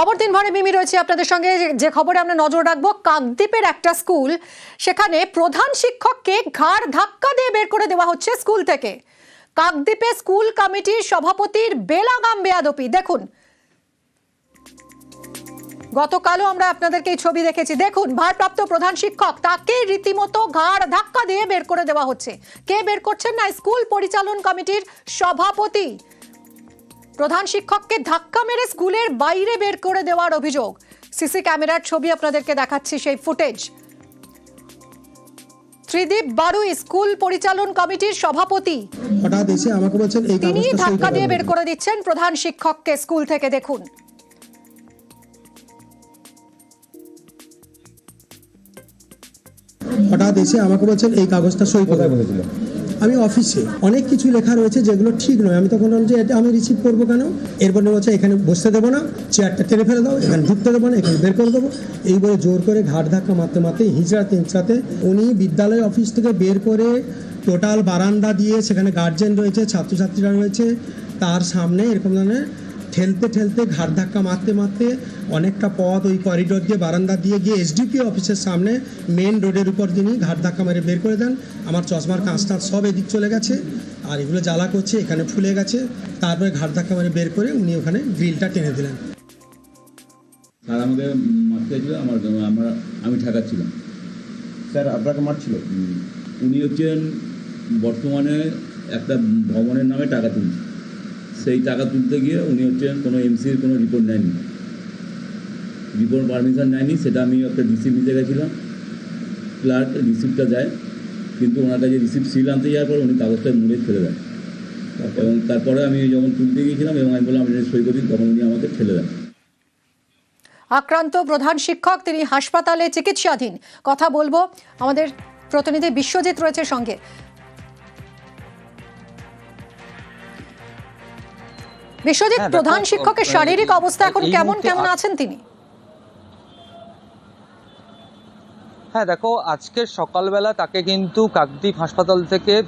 খবর দিন ভরে মিমি রয়েছে আপনাদের সঙ্গে। যে- খবরে আমরা নজর রাখব, কাকদ্বীপের একটা স্কুল, সেখানে প্রধান শিক্ষককে ঘাড় ধাক্কা দিয়ে বের করে দেওয়া হচ্ছে স্কুল থেকে। কাকদ্বীপে স্কুল কমিটির সভাপতির বেলাগাম বেয়াদপি। দেখুন। গতকালও আমরা আপনাদেরকে এই ছবি দেখেছি। দেখুন, ভারপ্রাপ্ত প্রধান শিক্ষক, তাকে রীতিমতো ঘাড় ধাক্কা দিয়ে বের করে দেওয়া হচ্ছে। কে বের করছেন না? স্কুল পরিচালন কমিটির সভাপতি। প্রধান শিক্ষককে ধাক্কা মেরে স্কুলের বাইরে বের করে দেওয়ার অভিযোগ। সিসি ক্যামেরার ছবি আপনাদেরকে দেখাচ্ছি সেই ফুটেজ। ত্রিদীপ বারুই স্কুল পরিচালন কমিটির সভাপতি। হঠাৎ এসে আমাকে বলছেন এই তিনি ধাক্কা দিয়ে বের করে দিচ্ছেন প্রধান শিক্ষককে স্কুল থেকে দেখুন। হঠাৎ এসে আমাকে বলছেন এই কাগজটা সই করে বলেছিল? আমি অফিসে অনেক কিছু লেখা রয়েছে যেগুলো ঠিক নয়। আমি তখন বললাম যে এটা আমি রিসিভ করব কেন? এরপর বলছে এখানে বসতে দেবো না চেয়ারটা টেনে ফেলে দাও, এখানে ঢুকতে দেবো না, এখানে বের করে দেবো। এই বলে জোর করে ঘাট ধাক্কা মারতে মারতে হিঁচড়াতে হিঁচড়াতে উনি বিদ্যালয় অফিস থেকে বের করে টোটাল বারান্দা দিয়ে সেখানে গার্জেন রয়েছে, ছাত্রছাত্রীরা রয়েছে, তার সামনে এরকম ধরনের ঠেলতে ঠেলতে ঘাট ধাক্কা মারতে মারতে অনেকটা পথ ওই করিডোর দিয়ে বারান্দা দিয়ে গিয়ে এসডিপি অফিসের সামনে মেন রোডের উপর তিনি ঘাট ধাক্কা মেরে বের করে দেন। আমার চশমার কাঁচটা সব এদিক চলে গেছে আর এগুলো জ্বালা করছে এখানে ফুলে গেছে। তারপরে ঘাট ধাক্কা মেরে বের করে উনি ওখানে গ্রিলটা টেনে দিলেন। স্যার আমাকে মারতে ছিল আমার আমরা আমি ঠেকাচ্ছিলাম। স্যার আপনাকে মারছিল? উনি হচ্ছেন বর্তমানে একটা ভবনের নামে টাকা তুলছে সেই টাকা তুলতে গিয়ে উনি হচ্ছেন কোনো এমসির কোনো রিপোর্ট নেয়নি। রিপোর্ট পারমিশন নেয়নি সেটা আমি একটা রিসিপ্ট নিতে গেছিলাম। ক্লার্ক রিসিপ্টটা দেয় কিন্তু ওনার কাছে রিসিপ্ট সিল আনতে যাওয়ার পর উনি কাগজটা মুড়ে ফেলে দেয় এবং তারপরে আমি যখন তুলতে গিয়েছিলাম এবং আমি বললাম আপনি সই করি তখন উনি আমাকে ঠেলে দেন। আক্রান্ত প্রধান শিক্ষক তিনি হাসপাতালে চিকিৎসাধীন। কথা বলব আমাদের প্রতিনিধি বিশ্বজিৎ রয়েছে সঙ্গে। বিশ্বজিৎ হ্যাঁ, প্রধান শিক্ষকের শারীরিক অবস্থা এখন কেমন কেমন আছেন তিনি? হ্যাঁ দেখো, আজকের সকালবেলা তাকে কিন্তু কাকদ্বীপ হাসপাতাল থেকে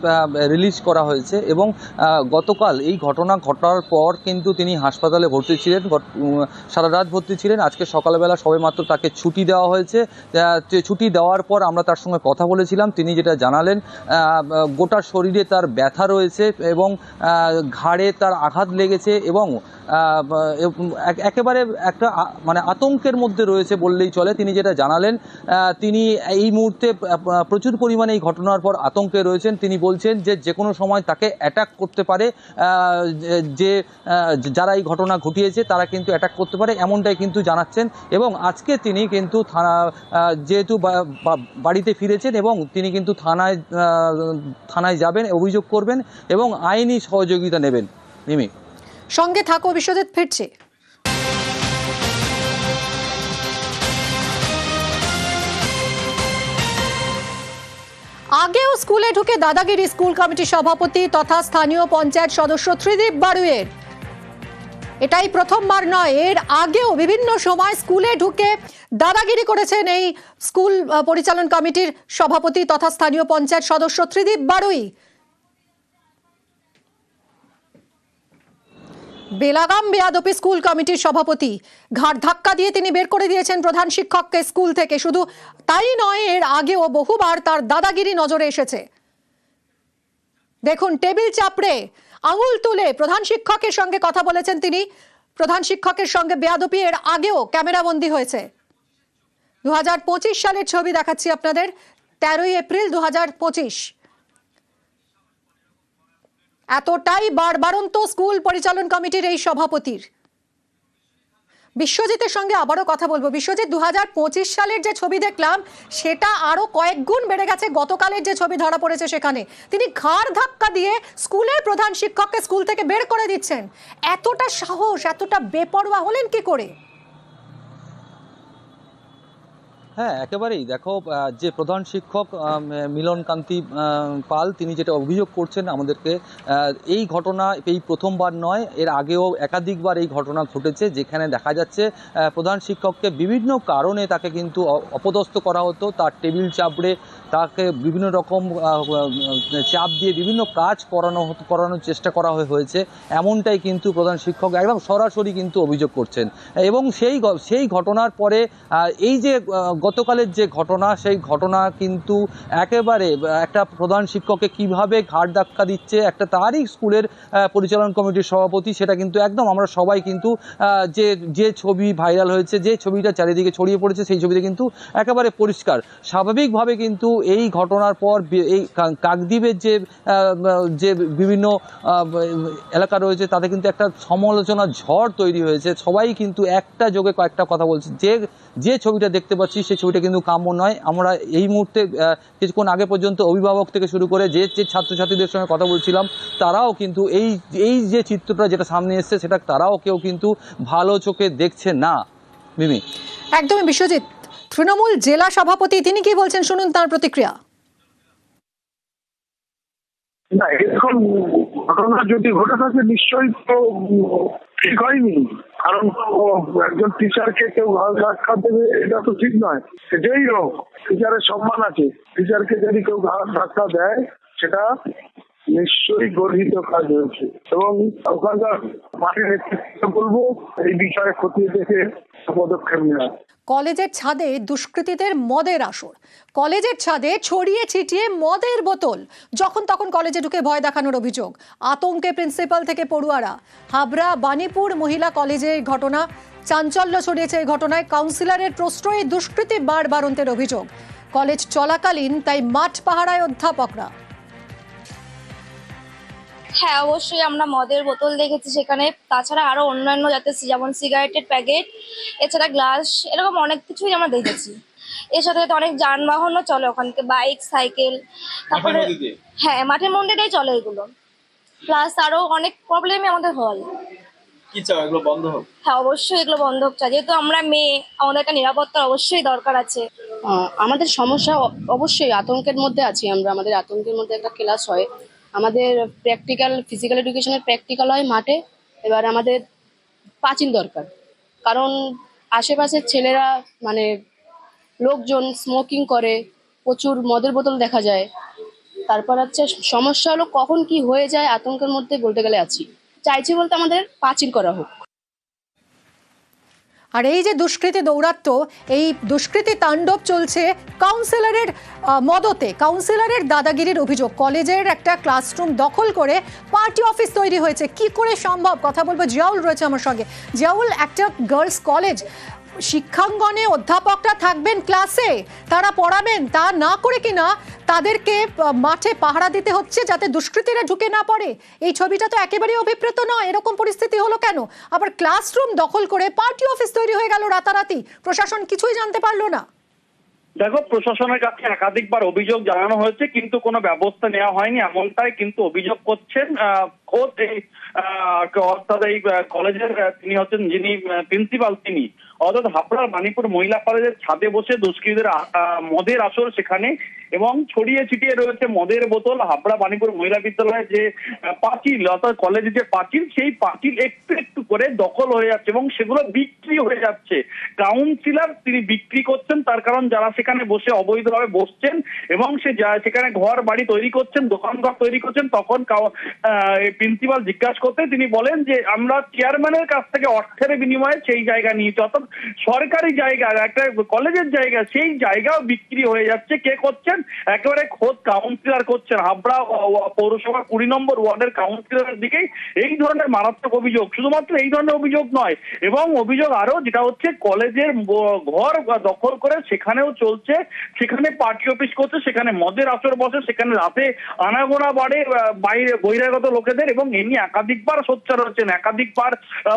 রিলিজ করা হয়েছে এবং গতকাল এই ঘটনা ঘটার পর কিন্তু তিনি হাসপাতালে ভর্তি ছিলেন। সারা রাত ভর্তি ছিলেন। আজকে সকালবেলা সবেমাত্র তাকে ছুটি দেওয়া হয়েছে। ছুটি দেওয়ার পর আমরা তার সঙ্গে কথা বলেছিলাম। তিনি যেটা জানালেন গোটা শরীরে তার ব্যথা রয়েছে এবং ঘাড়ে তার আঘাত লেগেছে এবং এক- একেবারে একটা মানে আতঙ্কের মধ্যে রয়েছে বললেই চলে। তিনি যেটা জানালেন তিনি এই মুহূর্তে প্রচুর পরিমাণে এই ঘটনার পর আতঙ্কে রয়েছেন। তিনি বলছেন যে যে কোনো সময় তাকে অ্যাটাক করতে পারে যে- যারা এই ঘটনা ঘটিয়েছে, তারা কিন্তু অ্যাটাক করতে পারে, এমনটাই কিন্তু জানাচ্ছেন। এবং আজকে তিনি কিন্তু থানা যেহেতু বাড়িতে ফিরেছেন এবং তিনি কিন্তু থানায় থানায় যাবেন, অভিযোগ করবেন এবং আইনি সহযোগিতা নেবেন। মিমি সঙ্গে থাকো, বিশ্বজিৎ ফিরছে। আগেও স্কুলে ঢুকে দাদাগিরি স্কুল কমিটির সভাপতি তথা স্থানীয় পঞ্চায়েত সদস্য ত্রিদীপ বারুয়ের এটাই প্রথমবার নয়, এর আগেও বিভিন্ন সময় স্কুলে ঢুকে দাদাগিরি করেছেন এই স্কুল পরিচালন কমিটির সভাপতি তথা স্থানীয় পঞ্চায়েত সদস্য ত্রিদীপ বারুই। বেলাগাম বেয়াদপি স্কুল কমিটির সভাপতি। ঘাট ধাক্কা দিয়ে তিনি বের করে দিয়েছেন প্রধান শিক্ষককে স্কুল থেকে। শুধু তাই নয়, এর আগেও বহুবার তার দাদাগিরি নজরে এসেছে। দেখুন, টেবিল চাপড়ে আঙুল তুলে প্রধান শিক্ষকের সঙ্গে কথা বলেছেন তিনি। প্রধান শিক্ষকের সঙ্গে বেয়াদপি এর আগেও ক্যামেরাবন্দি হয়েছে। দু হাজার পঁচিশ সালের ছবি দেখাচ্ছি আপনাদের। তেরোই এপ্রিল দু হাজার পঁচিশ। এতটাই বারবারন্ত স্কুল পরিচালন কমিটির এই সভাপতির। বিশ্বজিতের সঙ্গে আবারও কথা বলব। বিশ্বজিৎ দু হাজার পঁচিশ সালের যে ছবি দেখলাম, সেটা আরও কয়েক গুণ বেড়ে গেছে গতকালের যে ছবি ধরা পড়েছে সেখানে। তিনি ঘাড় ধাক্কা দিয়ে স্কুলের প্রধান শিক্ষককে স্কুল থেকে বের করে দিচ্ছেন। এতটা সাহস, এতটা বেপরোয়া হলেন কি করে? হ্যাঁ একেবারেই। দেখো যে প্রধান শিক্ষক মিলনকান্তি মিলন কান্তি পাল, তিনি যেটা অভিযোগ করছেন আমাদেরকে এই ঘটনা এই প্রথমবার নয়, এর আগেও একাধিকবার এই ঘটনা ঘটেছে, যেখানে দেখা যাচ্ছে প্রধান শিক্ষককে বিভিন্ন কারণে তাকে কিন্তু অপদস্থ করা হতো, তার টেবিল চাপড়ে তাকে বিভিন্ন রকম চাপ দিয়ে বিভিন্ন কাজ করানো করানোর চেষ্টা করা হয়ে- হয়েছে। এমনটাই কিন্তু প্রধান শিক্ষক একদম সরাসরি কিন্তু অভিযোগ করছেন। এবং সেই সেই ঘটনার পরে এই যে গতকালের যে ঘটনা, সেই ঘটনা কিন্তু একেবারে একটা প্রধান শিক্ষককে কীভাবে ঘাট ধাক্কা দিচ্ছে, একটা তারই স্কুলের পরিচালন কমিটির সভাপতি, সেটা কিন্তু একদম আমরা সবাই কিন্তু যে যে ছবি ভাইরাল হয়েছে, যে ছবিটা চারিদিকে ছড়িয়ে পড়েছে, সেই ছবিতে কিন্তু একেবারে পরিষ্কার। স্বাভাবিকভাবে কিন্তু এই ঘটনার পর এই কাকদ্বীপের যে যে বিভিন্ন এলাকা রয়েছে, তাতে কিন্তু একটা সমালোচনা ঝড় তৈরি হয়েছে। সবাই কিন্তু একটা যোগে কয়েকটা কথা বলছে। যে যে ছবিটা দেখতে পাচ্ছি সেই ছবিটা কিন্তু কাম্য নয়। আমরা এই মুহূর্তে কিছুক্ষণ আগে পর্যন্ত অভিভাবক থেকে শুরু করে যে যে ছাত্রছাত্রীদের সঙ্গে কথা বলছিলাম, তারাও কিন্তু এই এই যে চিত্রটা যেটা সামনে এসছে, সেটা তারাও কেউ কিন্তু ভালো চোখে দেখছে না। মিমি? একদমই বিশ্বজিৎ তৃণমূল জেলা সভাপতি তিনি কি বলছেন? শুনুন তার প্রতিক্রিয়া। না, এরকম ঘটনা যদি ঘটে থাকে, নিশ্চয়ই তো ঠিক হয়নি। কারণ একজন টিচারকে কেউ ধাক্কা দেবে, এটা তো ঠিক নয়। সেটাই হোক টিচারের সম্মান আছে। টিচারকে যদি কেউ ধাক্কা দেয়, সেটা নিশ্চয়ই গর্হিত কাজ হয়েছে। এবং ওখানকার মাটির নেতৃত্ব বলব, এই বিষয়ে খতিয়ে দেখে পদক্ষেপ নেওয়া। কলেজের ছাদে দুষ্কৃতীদের মদের আসর। কলেজের ছাদে ছড়িয়ে ছিটিয়ে মদের বোতল। যখন তখন কলেজে ঢুকে ভয় দেখানোর অভিযোগ। আতঙ্কে প্রিন্সিপাল থেকে পড়ুয়ারা। হাবড়া বানিপুর মহিলা কলেজে এই ঘটনা। চাঞ্চল্য ছড়িয়েছে এই ঘটনায় কাউন্সিলরের প্রশ্রয়ে দুষ্কৃতী বার বারন্তের অভিযোগ। কলেজ চলাকালীন তাই মাঠ পাহারায় অধ্যাপকরা হ্যাঁ অবশ্যই আমরা মদের বোতল দেখেছি সেখানে। তাছাড়া আরও অন্যান্য যাতে যেমন সিগারেটের প্যাকেট এছাড়া গ্লাস এরকম অনেক কিছুই আমরা দেখেছি। এর সাথে সাথে অনেক যানবাহনও চলে ওখান থেকে বাইক সাইকেল তারপরে হ্যাঁ মাঠের মন্দিরেই চলে এগুলো। প্লাস আরও অনেক প্রবলেমই আমাদের হয়। কি চাও এগুলো বন্ধ হোক? হ্যাঁ অবশ্যই এগুলো বন্ধ হোক। চাই যেহেতু আমরা মেয়ে আমাদের একটা নিরাপত্তার অবশ্যই দরকার আছে। আমাদের সমস্যা অবশ্যই আতঙ্কের মধ্যে আছি আমরা। আমাদের আতঙ্কের মধ্যে একটা ক্লাস হয়। আমাদের প্র্যাকটিক্যাল ফিজিক্যাল এডুকেশনের প্র্যাকটিক্যাল হয় মাঠে। এবার আমাদের পাঁচিল দরকার। কারণ আশেপাশের ছেলেরা মানে লোকজন স্মোকিং করে, প্রচুর মদের বোতল দেখা যায়। তারপর হচ্ছে সমস্যা হলো কখন কি হয়ে যায়, আতঙ্কের মধ্যে বলতে গেলে আছি। চাইছি বলতে আমাদের পাঁচিল করা হোক। আর এই যে দুষ্কৃতী দৌরাত্ম এই দুষ্কৃতী তাণ্ডব চলছে কাউন্সিলরের মদতে। কাউন্সিলরের দাদাগিরির অভিযোগ, কলেজের একটা ক্লাসরুম দখল করে পার্টি অফিস তৈরি হয়েছে। কি করে সম্ভব? কথা বলব জিয়াউল রয়েছে আমার সঙ্গে। জিয়াউল, একটা গার্লস কলেজ শিক্ষাঙ্গনে অধ্যাপকরা থাকবেন ক্লাসে তারা পড়াবেন, তা না করে কিনা তাদেরকে মাঠে পাহারা দিতে হচ্ছে যাতে দুষ্কৃতীরা ঢুকে না পড়ে। এই ছবিটা তো একেবারেই অভিপ্রেত নয়। এরকম পরিস্থিতি হলো কেন? আবার ক্লাসরুম দখল করে পার্টি অফিস তৈরি হয়ে গেল রাতারাতি। প্রশাসন কিছুই জানতে পারল না। দেখো, প্রশাসনের কাছে একাধিকবার অভিযোগ জানানো হয়েছে, কিন্তু কোনো ব্যবস্থা নেওয়া হয়নি। এমনটাই কিন্তু অভিযোগ করছেন এই আহ, অর্থাৎ এই কলেজের তিনি হচ্ছেন যিনি প্রিন্সিপাল তিনি। অর্থাৎ হাবড়ার মানিপুর মহিলা কলেজের ছাদে বসে দুষ্কৃতীদের মদের আসর সেখানে এবং ছড়িয়ে ছিটিয়ে রয়েছে মদের বোতল। হাবড়া মানিপুর মহিলা বিদ্যালয়ের যে পাঁচিল অর্থাৎ কলেজের যে পাঁচিল সেই পাঁচিল একটু একটু করে দখল হয়ে যাচ্ছে এবং সেগুলো বিক্রি হয়ে যাচ্ছে। কাউন্সিলর তিনি বিক্রি করছেন তার কারণ যারা সেখানে বসে অবৈধভাবে বসছেন এবং সে যা- সেখানে ঘর বাড়ি তৈরি করছেন দোকানঘর তৈরি করছেন তখন প্রিন্সিপাল জিজ্ঞাসা করতে তিনি বলেন যে, আমরা চেয়ারম্যানের কাছ থেকে অর্থের বিনিময়ে সেই জায়গা নিয়েছি। অর্থাৎ সরকারি জায়গা, একটা কলেজের জায়গা, সেই জায়গাও বিক্রি হয়ে যাচ্ছে। কে করছেন? একেবারে খোদ কাউন্সিলর করছেন। হাবড়া পৌরসভা কুড়ি নম্বর ওয়ার্ডের কাউন্সিলরের দিকেই এই ধরনের মারাত্মক অভিযোগ। শুধুমাত্র এই ধরনের অভিযোগ নয়, এবং অভিযোগ আরও যেটা হচ্ছে, কলেজের ঘর দখল করে সেখানেও চলছে। সেখানে পার্টি অফিস করছে, সেখানে মদের আসর বসে, সেখানে রাতে আনাগোনা বাড়ে বাইরে বহিরাগত লোকেদের। এবং এ নিয়ে একাধিকবার সোচ্চার হচ্ছেন একাধিকবার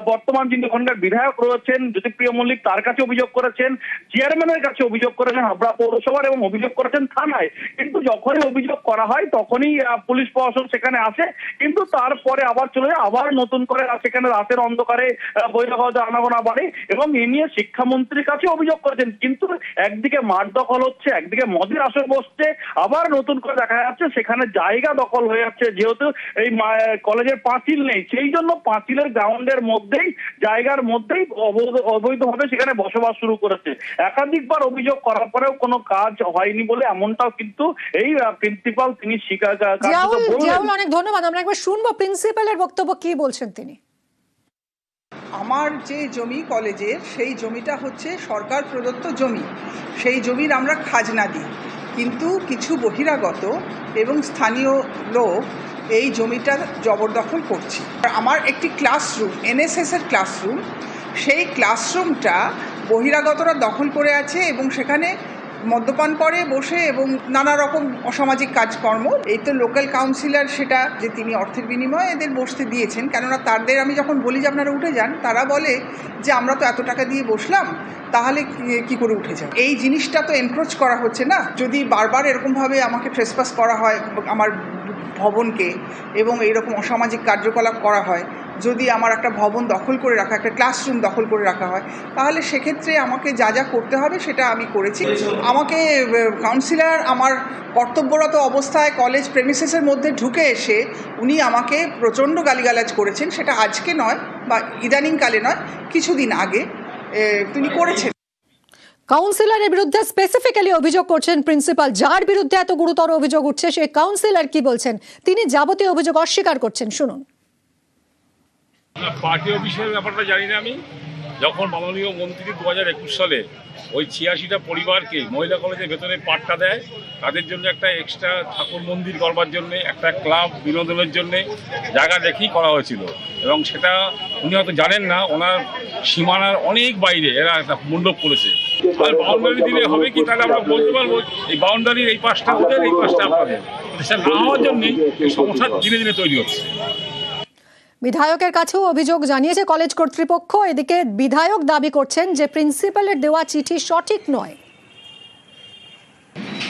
বর্তমান যিনি ওখানকার বিধায়ক রয়েছেন, জ্যোতিপ্রিয় মল্লিক তার কাছে অভিযোগ করেছেন, চেয়ারম্যানের কাছে অভিযোগ করেছেন, হাবড়া পৌরসভার এবং অভিযোগ করেছেন থানায়। কিন্তু যখনই অভিযোগ করা হয়, তখনই পুলিশ প্রশাসন সেখানে আসে, কিন্তু তারপরে আবার চলে যায়, আবার নতুন করে সেখানে রাতের অন্ধকারে বহিরাগত আনাগোনা বাড়ে এবং এ নিয়ে শিক্ষামন্ত্রীর কাছে অভিযোগ করেছেন। কিন্তু একদিকে মাঠ দখল হচ্ছে, একদিকে মদের আসর বসছে, আবার নতুন করে দেখা যাচ্ছে, সেখানে জায়গা দখল হয়ে যাচ্ছে, যেহেতু এই কলেজের পাঁচিল নেই। সেই জন্য পাঁচিলের গ্রাউন্ডের মধ্যেই জায়গার মধ্যেই অবৈধ অবৈধভাবে সেখানে বসবাস শুরু করেছে। একাধিকবার অভিযোগ করার পরেও কোনো কাজ হয়নি বলে এমনটাও কিন্তু এই প্রিন্সিপাল তিনি স্বীকার অনেক ধন্যবাদ। আমরা একবার শুনব প্রিন্সিপালের বক্তব্য। কি বলছেন তিনি? আমার যে জমি কলেজের সেই জমিটা হচ্ছে সরকার প্রদত্ত জমি। সেই জমির আমরা খাজনা দিই। কিন্তু কিছু বহিরাগত এবং স্থানীয় লোক এই জমিটা জবরদখল করছে। আমার একটি ক্লাসরুম, এনএসএস এর ক্লাসরুম, সেই ক্লাসরুমটা বহিরাগতরা দখল করে আছে এবং সেখানে মদ্যপান করে বসে এবং নানা রকম অসামাজিক কাজকর্ম। এই তো লোকাল কাউন্সিলর সেটা যে তিনি অর্থের বিনিময়ে এদের বসতে দিয়েছেন, কেননা তাদের আমি যখন বলি যে আপনারা উঠে যান, তারা বলে যে আমরা তো এত টাকা দিয়ে বসলাম, তাহলে কি- করে উঠে যান এই জিনিসটা তো এনক্রোচ করা হচ্ছে না। যদি বারবার এরকমভাবে আমাকে ট্রেসপাস করা হয়, আমার ভবনকে এবং এইরকম অসামাজিক কার্যকলাপ করা হয় যদি আমার একটা ভবন দখল করে রাখা একটা ক্লাসরুম দখল করে রাখা হয় তাহলে সেক্ষেত্রে আমাকে যা যা করতে হবে সেটা আমি করেছি। আমাকে কাউন্সিলর আমার কর্তব্যরত অবস্থায় কলেজ প্রেমিসেসের মধ্যে ঢুকে এসে উনি আমাকে প্রচণ্ড গালিগালাজ করেছেন। সেটা আজকে নয় বা ইদানিংকালে নয় কিছুদিন আগে। তিনি করেছেন। কাউন্সিলরের বিরুদ্ধে স্পেসিফিক্যালি অভিযোগ করছেন প্রিন্সিপাল যার বিরুদ্ধে এত গুরুতর অভিযোগ উঠছে, সেই কাউন্সিলর কি বলছেন? তিনি যাবতীয় অভিযোগ অস্বীকার করছেন, শুনুন। পার্টি অফিসের ব্যাপারটা জানি না আমি। যখন মাননীয় মন্ত্রী দু হাজার একুশ সালে ওই ছিয়াশিটা পরিবারকে মহিলা কলেজের ভেতরে পাট্টা দেয়, তাদের জন্য একটা এক্সট্রা ঠাকুর মন্দির করবার জন্য, একটা ক্লাব বিনোদনের জন্য জায়গা দেখেই করা হয়েছিল। এবং সেটা উনি হয়তো জানেন না, ওনার সীমানার অনেক বাইরে এরা একটা মণ্ডপ করেছে। আর বাউন্ডারি দিলে হবে কি তাহলে আমরা বলতে পারব, এই বাউন্ডারির এই পাশটা, ওদের এই পাশটা আপনাদের। সেটা না হওয়ার জন্যই এই সমস্যা দিনে দিনে তৈরি হচ্ছে। বিধায়কের কাছেও অভিযোগ জানিয়েছে কলেজ কর্তৃপক্ষ। এদিকে বিধায়ক দাবি করছেন যে প্রিন্সিপালের দেওয়া চিঠি সঠিক নয়।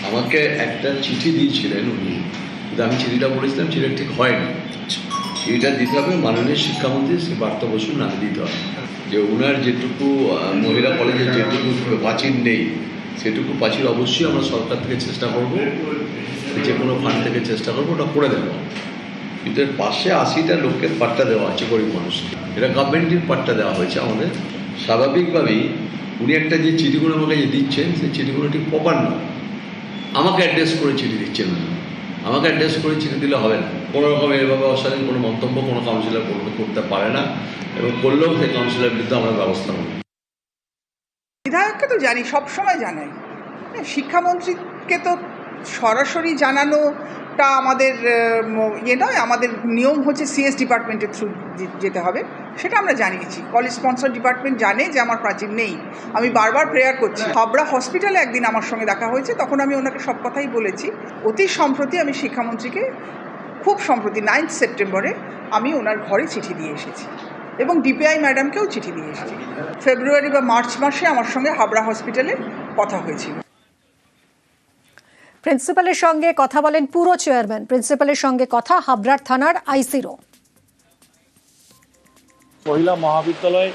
আমাকে একটা চিঠি দিয়েছিলেন উনি। কিন্তু আমি চিঠিটা পড়েছিলাম, চিঠিটা ঠিক হয়নি। চিঠিটা দিতে হবে মাননীয় শিক্ষামন্ত্রী শ্রী পার্থ বসুর নামে দিতে হবে। যে ওনার যেটুকু মহিলা কলেজে যেটুকু প্রাচীর নেই, সেটুকু প্রাচীর অবশ্যই আমরা সরকার থেকে চেষ্টা করব। যে কোনো ফান্ড থেকে চেষ্টা করব, ওটা করে দেবো। কিন্তু এর পাশে আশিটা লোকের পাট্টা দেওয়া আছে, গরিব মানুষকে। এটা গভর্নমেন্টের পাট্টা দেওয়া হয়েছে আমাদের। স্বাভাবিকভাবেই উনি একটা যে চিঠিগুলো আমাকে যে দিচ্ছেন, সেই চিঠিগুলো ঠিক প্রপার নয়। আমাকে অ্যাড্রেস করে চিঠি দিচ্ছেন না আমাকে অ্যাড্রেস করে চিঠি দিলে হবে না। কোনো রকম এভাবে অশালীন কোনো মন্তব্য কোনো কাউন্সিলর করতে পারে না এবং করলেও সেই কাউন্সিলর বিরুদ্ধে আমরা ব্যবস্থা নেব। বিধায়ককে তো জানি, সবসময় জানাই। শিক্ষামন্ত্রীকে তো সরাসরি জানানোটা আমাদের ইয়ে নয় আমাদের নিয়ম হচ্ছে সিএস ডিপার্টমেন্টের থ্রু যেতে হবে। সেটা আমরা জানিয়েছি কলেজ স্পন্সর ডিপার্টমেন্ট জানে যে আমার প্রাচীর নেই। আমি বারবার প্রেয়ার করছি। হাবড়া হসপিটালে একদিন আমার সঙ্গে দেখা হয়েছে। তখন আমি ওনাকে সব কথাই বলেছি। অতি সম্প্রতি আমি শিক্ষামন্ত্রীকে খুব সম্প্রতি নাইন্থ সেপ্টেম্বরে আমি ওনার ঘরে চিঠি দিয়ে এসেছি এবং ডিপিআই ম্যাডামকেও চিঠি দিয়ে এসেছি। ফেব্রুয়ারি বা মার্চ মাসে আমার সঙ্গে হাবড়া হসপিটালে কথা হয়েছিল। প্রিন্সিপালের সঙ্গে কথা বলেন পুরো চেয়ারম্যান। প্রিন্সিপালের সঙ্গে কথা হাবড়ার থানার আইসিরও। মহিলা মহাবিদ্যালয়ে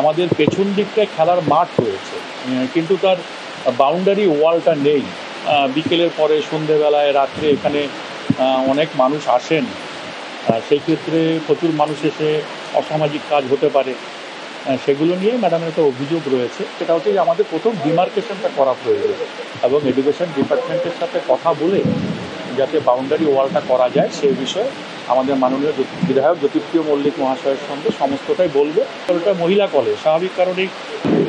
আমাদের পেছন দিকটায় খেলার মাঠ রয়েছে। কিন্তু তার বাউন্ডারি ওয়ালটা নেই। বিকেলের পরে, সন্ধেবেলায়, রাত্রে এখানে অনেক মানুষ আসেন। সেই ক্ষেত্রে প্রচুর মানুষ এসে অসামাজিক কাজ হতে পারে। সেগুলো নিয়ে ম্যাডামের একটা অভিযোগ রয়েছে। সেটা হচ্ছে যে আমাদের প্রথম ডিমার্কেশনটা করা প্রয়োজন এবং এডুকেশন ডিপার্টমেন্টের সাথে কথা বলে যাতে বাউন্ডারি ওয়ালটা করা যায়, সেই বিষয়ে আমাদের মাননীয় বিধায়ক জ্যোতিপ্রিয় মল্লিক মহাশয়ের সঙ্গে সমস্তটাই বলবে। ওটা মহিলা কলেজ স্বাভাবিক কারণেই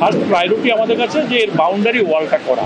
ফার্স্ট প্রায়োরিটি আমাদের কাছে যে এর বাউন্ডারি ওয়ালটা করা।